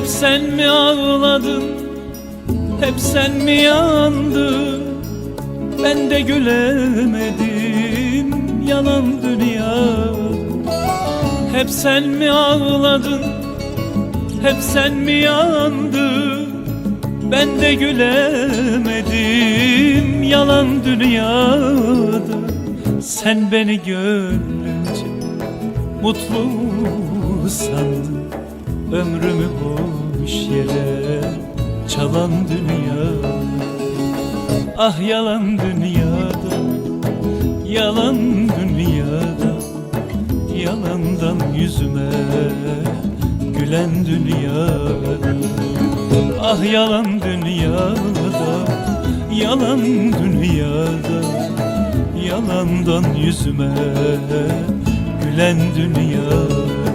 Hep sen mi ağladın? Hep sen mi yandın? Ben de gülemedim Yalan dünya. Hep sen mi ağladın? Hep sen mi yandın? Ben de gülemedim Yalan dünyada. Sen beni gönlünce Mutlu sandın Ömrümü boş yere çalan dünya. Ah yalan dünyada Yalan dünyada. Yalandan yüzüme Gülen dünyada. Ah yalan dünyada Yalan dünyada. Yalandan yüzüme Gülen dünyada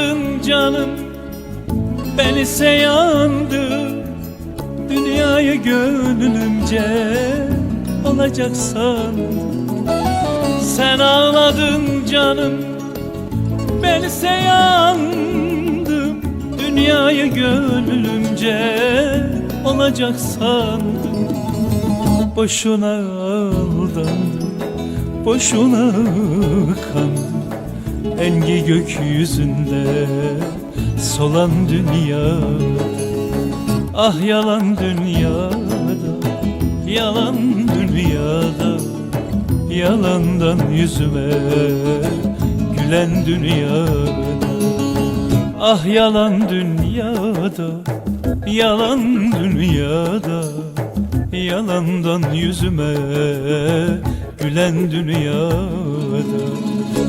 ağladın canım Ben ise yandım Dünyayı gönlümce Olacak sandım. Sen ağladın canım Ben ise yandım Dünyayı gönlümce Olacak sandım. Boşuna aldandım Boşuna kandım Engi gökyüzünde solan dünya. Ah yalan dünyada Yalan dünyada Yalandan yüzüme Gülen dünyada. Ah yalan dünyada Yalan dünyada Yalandan yüzüme Gülen dünyada